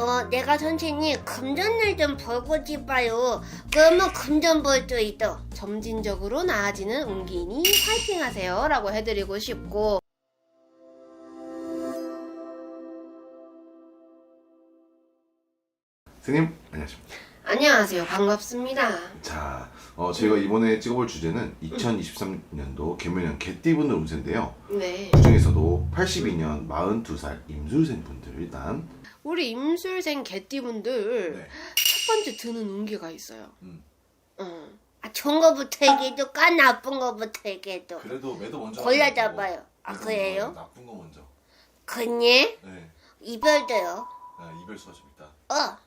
어, 내가 선생님 금전을 좀 벌고 싶어요. 그러면 금전 벌 수 있어. 점진적으로 나아지는 운기니 파이팅 하세요 라고 해드리고 싶고 선생님 안녕하십니까. 안녕하세요 반갑습니다 자, 어, 저희가 이번에 찍어볼 주제는 2023년도 개묘년 개띠분들 운세인데요. 네 그 중에서도 82년 42살 임술생 분들 일단 우리 임술생 개띠분들 네. 첫 번째 드는 운기가 있어요 음. 어. 아, 좋은 거부터 얘기해도 까 나쁜 거부터 얘기해도. 그래도 매도 먼저 골라잡아요. 아, 그래요? 나쁜 거 먼저. 그니? 네. 이별도요. 이별 수하십니다. 어.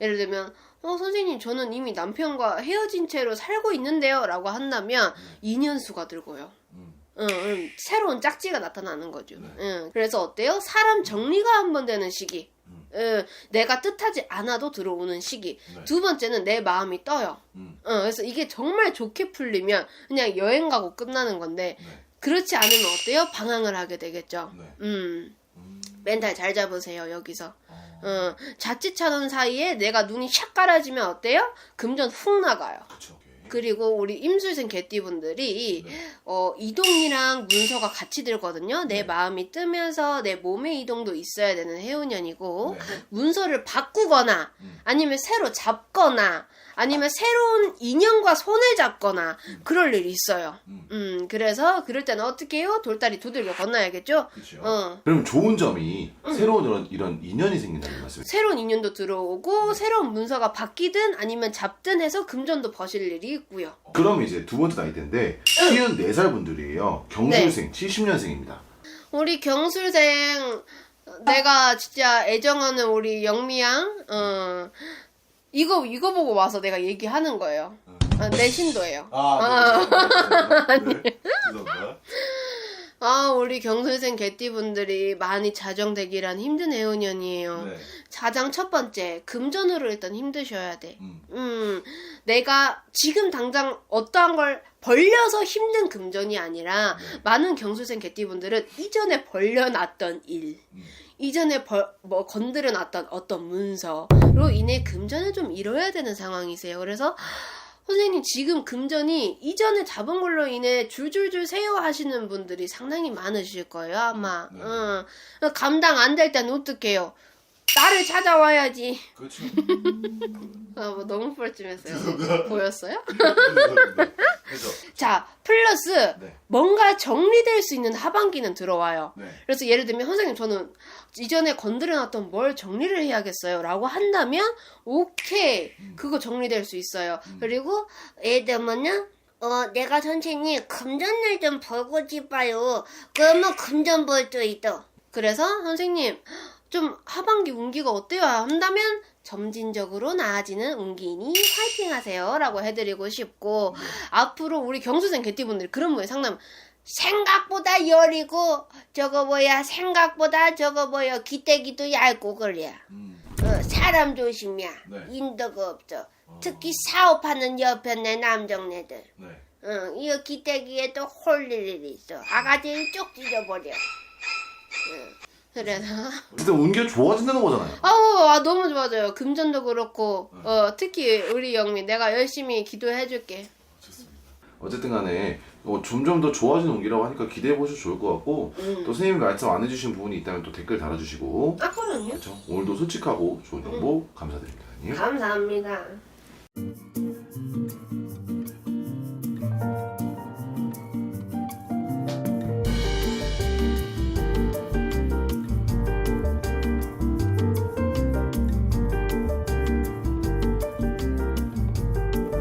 예를 들면 어 선생님 저는 이미 남편과 헤어진 채로 살고 있는데요 라고 한다면 인연수가 들고요 음. 응, 응, 새로운 짝지가 나타나는 거죠. 네. 응, 그래서 어때요? 사람 정리가 한 번 되는 시기. 음. 응, 내가 뜻하지 않아도 들어오는 시기. 네. 두 번째는 내 마음이 떠요. 음. 응, 그래서 이게 정말 좋게 풀리면 그냥 여행 가고 끝나는 건데 네. 그렇지 않으면 어때요? 방황을 하게 되겠죠. 네. 음, 음. 멘탈 잘 잡으세요 여기서. 어. 응, 자칫하는 사이에 내가 눈이 샥 깔아지면 어때요? 금전 훅 나가요. 그쵸. 그리고 우리 임술생 개띠분들이 네. 어, 이동이랑 문서가 같이 들거든요. 내 네. 마음이 뜨면서 내 몸의 이동도 있어야 되는 해운년이고 네. 문서를 바꾸거나 음. 아니면 새로 잡거나 아니면 새로운 인연과 손을 잡거나 음. 그럴 일이 있어요. 음. 음, 그래서 그럴 때는 어떻게 해요? 돌다리 두들겨 건너야겠죠? 그렇죠. 어. 그럼 좋은 점이 새로운 이런, 이런 인연이 생긴다는 말씀이죠. 새로운 인연도 들어오고 네. 새로운 문서가 바뀌든 아니면 잡든 해서 금전도 버실 일이 있고요. 그럼 이제 두 번째 나이대인데 54살 분들이에요. 경술생 70년생입니다. 우리 경술생 내가 진짜 애정하는 우리 영미양 어 이거 이거 보고 와서 내가 얘기하는 거예요. 아, 내 신도예요. 아, 네. 네. 아 우리 경술생 개띠분들이 많이 자정되기란 힘든 해운년이에요. 네. 가장 첫 번째 금전으로 일단 힘드셔야 돼. 음. 음 내가 지금 당장 어떠한 걸 벌려서 힘든 금전이 아니라 네. 많은 경술생 개띠분들은 이전에 벌려놨던 일. 음. 이전에 벌, 뭐 건드려 놨던 어떤 문서로 인해 금전을 좀 잃어야 되는 상황이세요. 그래서 선생님 지금 금전이 이전에 잡은 걸로 인해 줄줄줄 세요 하시는 분들이 상당히 많으실 거예요 아마. 네. 응. 감당 안 될 때는 어떡해요. 나를 찾아와야지. 그렇죠. 아, 뭐 너무 뻘쭘했어요. 보였어요? 그래서 자, 플러스 네. 뭔가 정리될 수 있는 하반기는 들어와요. 네. 그래서 예를 들면 선생님 저는 이전에 건드려놨던 뭘 정리를 해야겠어요 라고 한다면 오케이 음. 그거 정리될 수 있어요 음. 그리고 예를 들면은 어, 내가 선생님 금전을 좀 벌고 싶어요. 그러면 금전 벌 수 있어. 그래서 선생님 좀 하반기 운기가 어때요 한다면 점진적으로 나아지는 운기니 파이팅 하세요 라고 해드리고 싶고 네. 앞으로 우리 경수생 개띠분들이 그런 분이 상담 생각보다 여리고 저거 뭐야 생각보다 저거 뭐야 기대기도 얇고 그래 음. 어, 사람 조심이야. 네. 인도가 없어. 어. 특히 사업하는 옆에 내 남정네들. 네. 응, 이거 기대기에 또 홀릴 일이 있어. 아가지를 쭉 찢어버려. 그래서 일단 운기가 좋아진다는 거잖아요. 아우 아, 너무 좋아져요 금전도 그렇고 어 특히 우리 영미 내가 열심히 기도해줄게 좋습니다. 어쨌든 간에 어, 점점 더 좋아지는 운기라고 하니까 기대해 보셔도 좋을 것 같고 음. 또 선생님이 말씀 안 해주신 부분이 있다면 또 댓글 달아주시고 아 그럼요 그렇죠? 오늘도 솔직하고 좋은 정보 감사드립니다. 선생님. 감사합니다